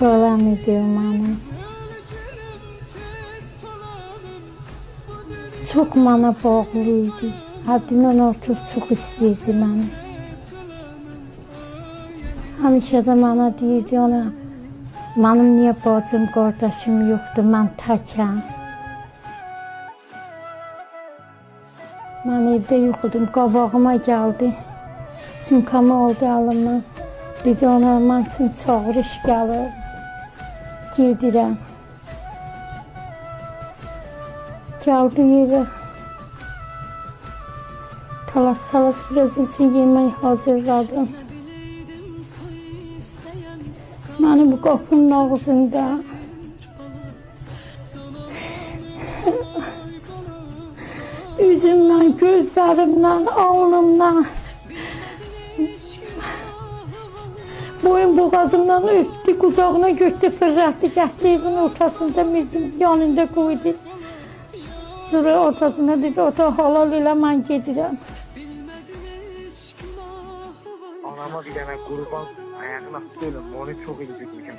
Bağlanı diyorum bana. Çok bana bağlıydı. Haddinden artıq çox istəyirdi məni. Həmişə də mənə deyirdi ona, mənim niyə bacım, qardaşım yoxdur, mən təkəm. Mən evdə yox idim, qabağıma gəldi. Sumkamı aldı əlimdən. Dedi ona, mən üçün çağırış gəlir. Gedirəm. Gəldi yerə. Talas talas biraz için yemək hazırladım. Məni bu qapının ağzında Üzümdən, gözlərimdən, alnımdan Boyun boğazımdan öptü, kucağına götürdü, fırlattı, gətirdi evin ortasında, mizin yanında qoydu. Sonra ortasına dedi, ota halal elə, mən gedirəm. Anama bir tane kurban ayakına tutuyorum. Onu çok incitmişim.